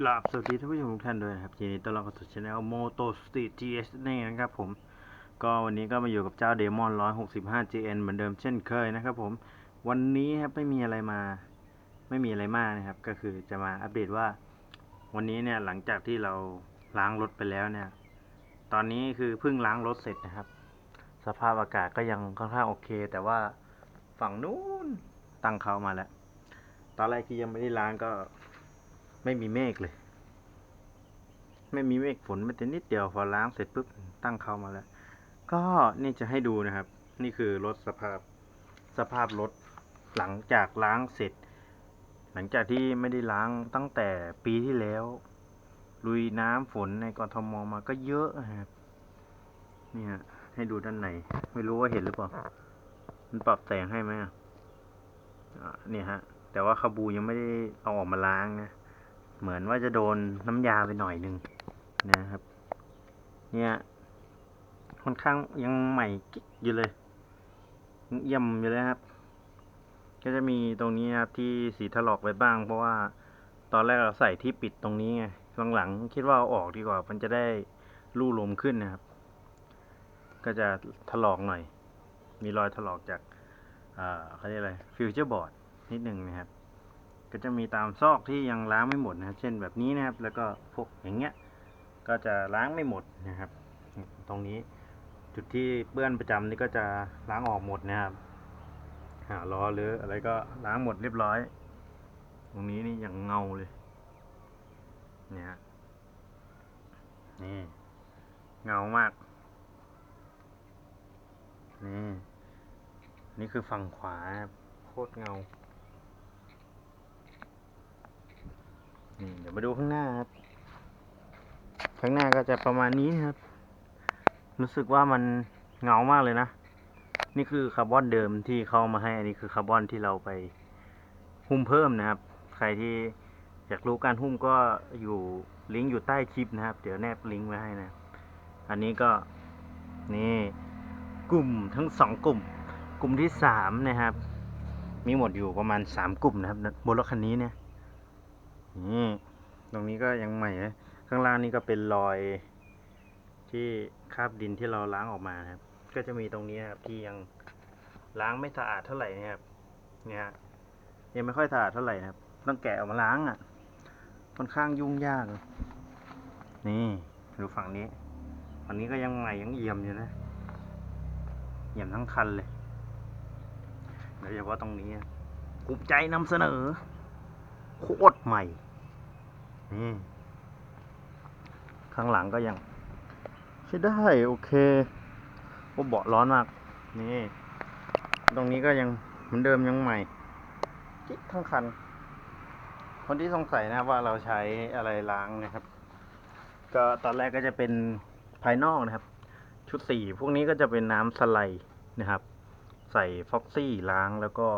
กราบสวัสดีท่านผู้ชมทุกท่านด้วยนะครับยินดีต้อนรับเข้าสู่ช anel Moto Street GS นั่นเองนะครับผม ก็วันนี้ก็มาอยู่กับเจ้า Demon 165 GN เหมือนเดิมเช่นเคยนะครับผม วันนี้ครับไม่มีอะไรมา ไม่มีอะไรมากนะครับ ก็คือจะมาอัปเดตว่า วันนี้เนี่ยหลังจากที่เราล้างรถไปแล้วเนี่ย ตอนนี้คือเพิ่งล้างรถเสร็จนะครับ สภาพอากาศก็ยังค่อนข้างโอเค แต่ว่าฝั่งนู้นตั้งเขามาแล้ว ตอนแรกที่ยังไม่ได้ล้างก็ ไม่มีเมฆเลย ไม่มีเมฆฝนไม่แต่นิดเดียวพอล้างเสร็จปุ๊บตั้งเข้ามาแล้ว ก็นี่จะให้ดูนะครับ นี่คือรถสภาพสภาพรถหลังจากล้างเสร็จ หลังจากที่ไม่ได้ล้างตั้งแต่ปีที่แล้ว ลุยน้ำฝนในกรทมมาก็เยอะนะครับเนี่ยให้ดูด้านในไม่รู้ว่าเห็นหรือเปล่ามันปรับแสงให้ไหมอะอะเนี่ยฮะ แต่ว่าคาบูยังไม่ได้เอาออกมาล้างนะ เหมือนว่าจะโดนน้ำยาไปหน่อยหนึ่งนะครับ เนี่ยค่อนข้างยังใหม่กิ๊กอยู่เลยเยี่ยมอยู่เลยครับ ก็จะมีตรงนี้นะครับที่สีถลอกไปบ้าง เพราะว่าตอนแรกเราใส่ที่ปิดตรงนี้ไงหลังๆคิดว่าเอาออกดีกว่า มันจะได้ลู่ลมขึ้นนะครับ ก็จะถลอกหน่อย มีรอยถลอกจากอ่าเขาเรียกอะไรฟิวเจอร์บอร์ดนิดหนึ่งนะครับ ก็จะมีตามซอกที่ยังล้างไม่หมดนะเช่นแบบนี้นะครับ แล้วก็พวกอย่างเงี้ย ก็จะล้างไม่หมดนะครับ ตรงนี้จุดที่เปื้อนประจำนี่ก็จะล้างออกหมดนะครับ หาล้อหรืออะไรก็ล้างหมดเรียบร้อย ตรงนี้นี่อย่างเงาเลย เนี่ยฮะนี่เงามาก นี่ นี่คือฝั่งขวาโคตรเงา นี่เดี๋ยวมาดูข้างหน้าครับ ข้างหน้าก็จะประมาณนี้นะครับ รู้สึกว่ามันเงามากเลยนะ นี่คือคาร์บอนเดิมที่เขามาให้ อันนี้คือคาร์บอนที่เราไปหุ้มเพิ่มนะครับ ใครที่อยากรู้การหุ้มก็อยู่ลิงก์อยู่ใต้คลิปนะครับ เดี๋ยวแนบลิงก์ไว้ให้นะ อันนี้ก็นี่กลุ่มทั้งสองกลุ่ม กลุ่มที่สามนะครับ มีหมดอยู่ประมาณสามกลุ่มนะครับบนรถคันนี้เนี่ย นี่ตรงนี้ก็ยังใหม่นะข้างล่างนี่ก็เป็นรอยที่คราบดินที่เราล้างออกมานะครับ ก็จะมีตรงนี้นครับที่ยังล้างไม่สะอาดเท่าไหร่นะครับ เนี่ยยังไม่ค่อยสะอาดเท่าไหร่นะครับ ต้องแกะออกมาล้างอะค่อนข้างยุ่งยาก นี่ดูฝั่งนี้ฝั่งนี้ก็ยังใหม่ยังเอี่ยมอยู่นะเอี่ยมทั้งคันเลยโดยเฉพาะตรงนี้ภูมิใจนำเสนอ โคตรใหม่ นี่ ข้างหลังก็ยัง ใช้ได้ โอเคโอ้เบาะร้อนมาก นี่ ตรงนี้ก็ยังเหมือนเดิมยังใหม่จิ๊กทั้งคัน คนที่สงสัยนะว่าเราใช้อะไรล้างนะครับ ก็ตอนแรกก็จะเป็นภายนอกนะครับ ชุดสี่พวกนี้ก็จะเป็นน้ำสไลด์นะครับ ใส่ฟ็อกซี่ล้างแล้วก็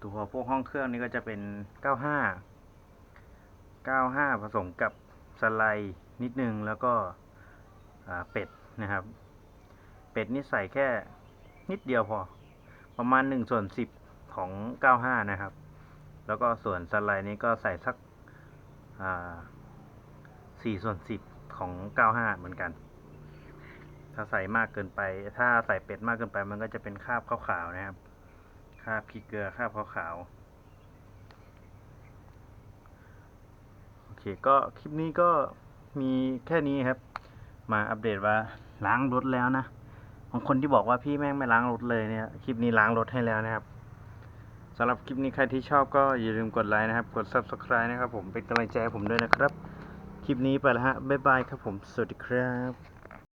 ตัวพวกห้องเครื่องนี่ก็จะเป็น 95 95 ผสมกับสไลด์นิดนึงแล้วก็เป็ดนะครับ เป็ดนี่ใส่แค่นิดเดียวพอ ประมาณ1ส่วน10 ของ 95 นะครับ แล้วก็ส่วนสไลด์นี้ก็ใส่สักอ่า4ส่วน10 ของ 95 เหมือนกัน ถ้าใส่มากเกินไป ถ้าใส่เป็ดมากเกินไปมันก็จะเป็นคราบขาวๆนะครับคราบขี้เกลือคราบขาวๆ โอเค ก็คลิปนี้ก็มีแค่นี้ครับ มาอัปเดตว่าล้างรถแล้วนะ ของคนที่บอกว่าพี่แม่งไม่ล้างรถเลยเนี่ยคลิปนี้ล้างรถให้แล้วนะครับสำหรับคลิปนี้ใครที่ชอบก็อย่าลืมกดไลค์นะครับ กด subscribe นะครับผมเป็นกำลังใจให้ผมด้วยนะครับ คลิปนี้ไปแล้วฮะบ๊ายบายครับผม สวัสดีครับ